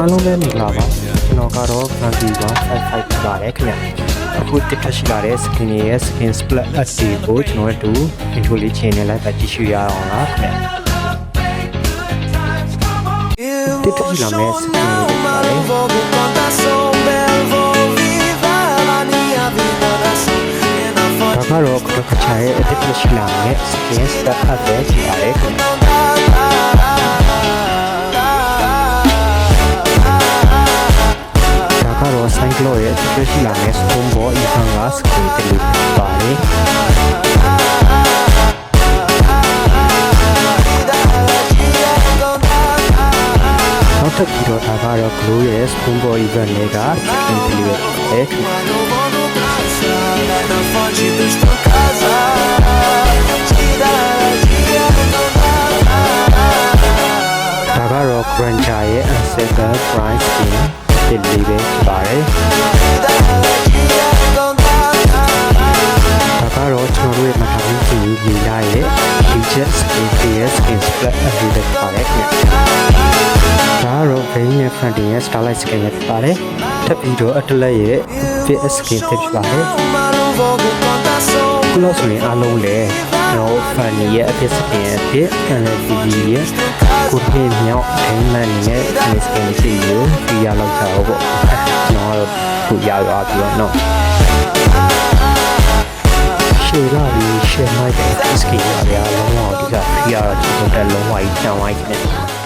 အားလုံးပဲမင်္ဂလာပါကျွန်တော်ကတော့ Gandhi 155ဖြစ်ပါတယ်ခင်ဗျအခုတစ်ခါရှိလာတဲ့ skin ရဲ့ skin split SD ကိုကျွန်တော်တို့ intro လေးချိန်နေလိုက်ပါကြည့်ရှုရအောင်လားခင်ဗျတစ်ခါရှိလာမယ့် skin လေးဖြစ်ပါတယ်ဒါကတော့ခရခချာရဲ့အတစ်ခါရှိလာမယ့် skin split up ပဲဖြစ်ပါတယ်ခင်ဗျ ကတော့ Cyclo ရဲ့တစ်ခါရှိလာမယ့် stone ball အီဖန်က skin တစ်လေးဖြစ်ပါတယ်နောက်ထပ်ပြီးတော့ဒါကတော့ Glow ရဲ့ Spoon Ball Event လေးက second deliver ပဲခင်ဗျာဒါကတော့ Granger ရဲ့ Ancestor Prime Skin တစ်လေးပဲဖြစ်ပါတယ်ဒါကတော့ကျွန်တော်တို့ရဲ့မဟာဘူးကြီးလီလာရဲ့ Digit Skin Clear Skin Split အဖြစ်ဖြစ်ပါတယ်ခင်ဗျာဒါကတော့ Vein နဲ့ Fronting ရဲ့ Starlight Skin ရဲ့ဖြစ်ပါတယ်ထပ်ပြီးတော့ Atlas ရဲ့ Fit Skin ဖြစ်ဖြစ်ပါတယ် ခုလို့ဆိုရင်အားလုံးလည်းတော့ Fanny ရဲ့အဖြစ်စကင်ရဲ့အဖြစ် NLTV ရဲ့ကိုထေမြောက်ဒိန်းလန်နေတဲ့ Skin Skin စီကိုပြရလောက်ကြတော့ပေါ့ကျွန်တော်ကတော့ခုရရပြီးတော့နော်ရှေလာပြီးရှေမိုက်တဲ့ skin ရရလုံးဝဒီကပြရတော့ကျွန်တော်တက်လုံးဝကြီးတန်ဝိုင်းနေတယ်